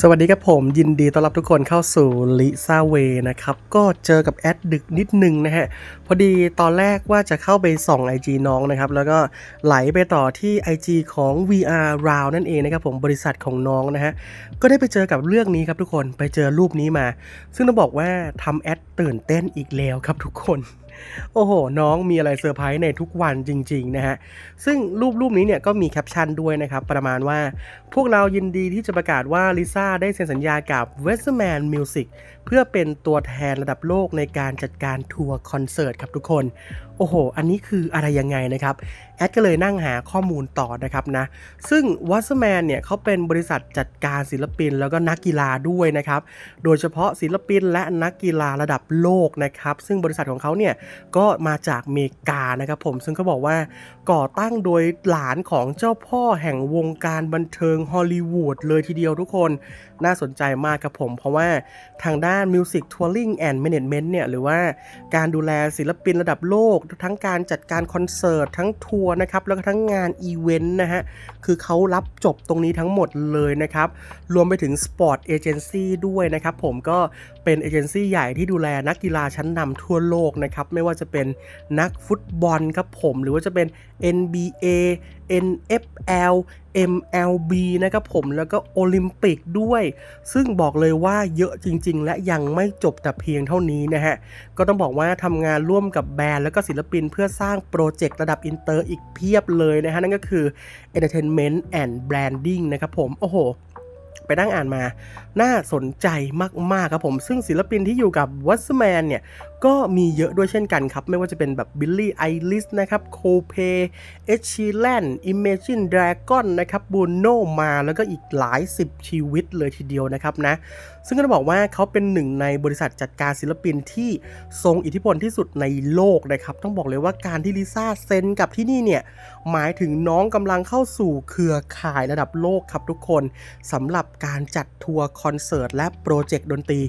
สวัสดีครับผมยินดีต้อนรับทุกคนเข้าสู่ลิซ่าเวนะครับ ก็เจอกับแอดดึกนิดนึงนะฮะ พอดีตอนแรกว่าจะเข้าไปส่อง IG น้องนะครับ แล้วก็ไหลไปต่อที่ IG ของ VR Round นั่นเองนะครับผมบริษัทของน้องนะฮะ ก็ได้ไปเจอกับเรื่องนี้ครับทุกคนไปเจอรูปนี้มา ซึ่งต้องบอกว่าทำแอดตื่นเต้นอีกแล้วครับทุกคน โอ้โห น้องมีอะไรเซอร์ไพรส์ในทุกวันจริง ๆ นะฮะ ซึ่งรูปรูปนี้เนี่ยก็มีแคปชั่นด้วยนะครับ ประมาณว่า พวกเรายินดีที่จะประกาศว่าลิซ่าได้เซ็นสัญญากับ Westman Music เพื่อเป็นตัวแทนระดับโลกในการจัดการทัวร์คอนเสิร์ตครับทุกคน อ้โห อันนี้คืออะไรยังไงนะครับ แอดก็เลยนั่งหาข้อมูลต่อนะครับนะ ซึ่ง w a t s m a n เนี่ยเขาเป็นบริษัทจัดการศิลปินแล้วก็นักกีฬาด้วยนะครับ โดยเฉพาะศิลปินและนักกีฬาระดับโลกนะครับ ซึ่งบริษัทของเขาเนี่ยก็มาจากเมกานะครับผม ซึ่งเขาบอกว่าก่อตั้งโดยหลานของเจ้าพ่อแห่งวงการบันเทิงฮอลลีวูดเลยทีเดียวทุกคน น่าสนใจมากครับผม เพราะว่าทางด้าน Music Touring and Management เนี่ยหรือว่าการดูแลศิลปินระดับโลกทั้งการจัดการคอนเสิร์ตทั้งทัวร์นะครับแล้วก็ทั้งงานอีเวนต์นะฮะคือเขารับจบตรงนี้ทั้งหมดเลยนะครับ รวมไปถึงสปอร์ตเอเจนซี่ด้วยนะครับผมก็เป็นเอเจนซี่ใหญ่ที่ดูแลนักกีฬาชั้นนำทั่วโลกนะครับ ไม่ว่าจะเป็นนักฟุตบอลครับผม หรือว่าจะเป็น NBA NFL MLB นะครับผมแล้วก็โอลิมปิกด้วย ซึ่งบอกเลยว่าเยอะจริง ๆ และยังไม่จบแต่เพียงเท่านี้นะฮะ ก็ต้องบอกว่าทำงานร่วมกับแบรนด์ แล้วก็ศิลปินเพื่อสร้างโปรเจกต์ระดับอินเตอร์อีกเพียบเลยนะฮะ นั่นก็คือ Entertainment and Branding นะครับผม โอ้โห ไปนั่งอ่านมา น่าสนใจมากๆครับผม ซึ่งศิลปินที่อยู่กับวัสแมนเนี่ยก็มีเยอะด้วยเช่นกันครับ ไม่ว่าจะเป็นแบบบิลลี่ไอลิสนะครับโคเพเอชีแลนอิมเมจินดราก้อนนะครับบูโนมาแล้วก็อีกหลายสิบชีวิตเลยทีเดียวนะครับนะ ซึ่งก็ต้องบอกว่าเขาเป็นหนึ่งในบริษัทจัดการศิลปินที่ทรงอิทธิพลที่สุดในโลกนะครับ ต้องบอกเลยว่าการที่ลิซ่าเซ็นกับที่นี่เนี่ยหมายถึงน้องกำลังเข้าสู่เครือข่ายระดับโลกครับทุกคนสำหรับการจัดทัวร์คอนเสิร์ตและโปรเจกต์ดนตรี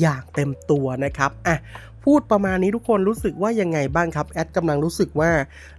อย่างเต็มตัวนะครับอะ พูดประมาณนี้ทุกคนรู้สึกว่ายังไงบ้างครับ แอดกำลังรู้สึกว่า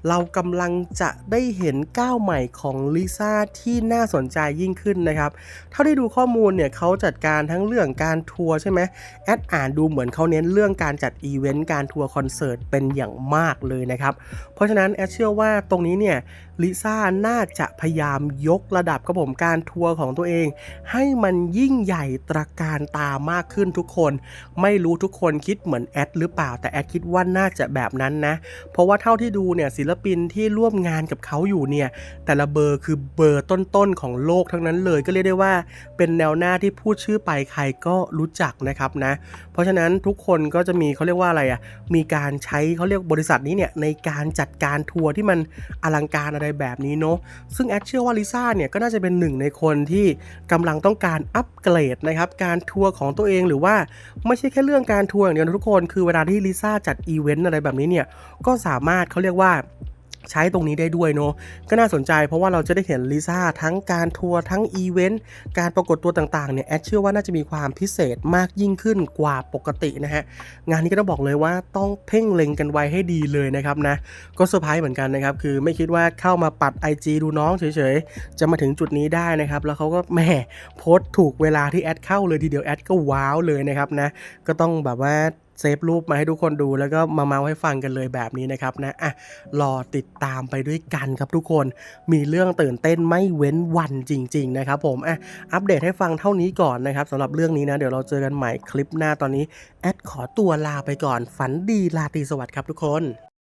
เรากำลังจะได้เห็นก้าวใหม่ของลิซ่าที่น่าสนใจยิ่งขึ้นนะครับ เท่าที่ดูข้อมูลเนี่ยเขาจัดการทั้งเรื่องการทัวร์ใช่ไหมแอดอ่านดูเหมือนเขาเน้นเรื่องการจัดอีเวนต์การทัวร์คอนเสิร์ตเป็นอย่างมากเลยนะครับ เพราะฉะนั้นแอดเชื่อว่าตรงนี้เนี่ยลิซ่าน่าจะพยายามยกระดับกับผมการทัวร์ของตัวเอง ให้มันยิ่งใหญ่ตระการตามากขึ้นทุกคน ไม่รู้ทุกคนคิดเหมือนแอดหรือเปล่า แต่แอดคิดว่าน่าจะแบบนั้นนะ เพราะว่าเท่าที่ดูเนี่ยศิลปินที่ร่วมงานกับเขาอยู่เนี่ย แต่ละเบอร์คือเบอร์ต้นๆของโลกทั้งนั้นเลยก็เรียกได้ว่าเป็นแนวหน้าที่พูดชื่อไปใครก็รู้จักนะครับนะ เพราะฉะนั้นทุกคนก็จะมีเขาเรียกว่าอะไรอะมีการใช้เขาเรียกบริษัทนี้เนี่ยในการจัดการทัวร์ที่มันอลังการอะไรแบบนี้เนาะซึ่งแอดเชื่อว่าลิซ่าเนี่ยก็น่าจะเป็นหนึ่งในคนที่กำลังต้องการอัปเกรดนะครับการทัวร์ของตัวเองหรือว่าไม่ใช่แค่เรื่องการทัวร์อย่างเดียวทุกคนคือเวลาที่ลิซ่าจัดอีเวนต์อะไรแบบนี้เนี่ย ก็สามารถเขาเรียกว่าใช้ตรงนี้ได้ด้วยเนาะก็น่าสนใจเพราะว่าเราจะได้เห็นลิซ่าทั้งการทัวร์ทั้งอีเวนต์การปรากฏตัวต่างๆเนี่ยแอดเชื่อว่าน่าจะมีความพิเศษมากยิ่งขึ้นกว่าปกตินะฮะ งานนี้ก็ต้องบอกเลยว่าต้องเพ่งเล็งกันไว้ให้ดีเลยนะครับนะ ก็เซอร์ไพรส์เหมือนกันนะครับ คือไม่คิดว่าเข้ามาปัด IG ดูน้องเฉยๆ จะมาถึงจุดนี้ได้นะครับ แล้วเขาก็แหม่โพสต์ถูกเวลาที่แอดเข้าเลยทีเดียวแอดก็ว้าวเลยนะครับนะก็ต้องแบบว่า เซฟรูปมาให้ทุกคนดูแล้วก็มาเมาให้ฟังกันเลยแบบนี้นะครับนะอะรอติดตามไปด้วยกันครับทุกคนมีเรื่องตื่นเต้นไม่เว้นวันจริง ๆ นะครับผมอะอัปเดตให้ฟังเท่านี้ก่อนนะครับสำหรับเรื่องนี้นะเดี๋ยวเราเจอกันใหม่คลิปหน้าตอนนี้แอดขอตัวลาไปก่อนฝันดีลาตีสวัสดิ์ครับทุกคน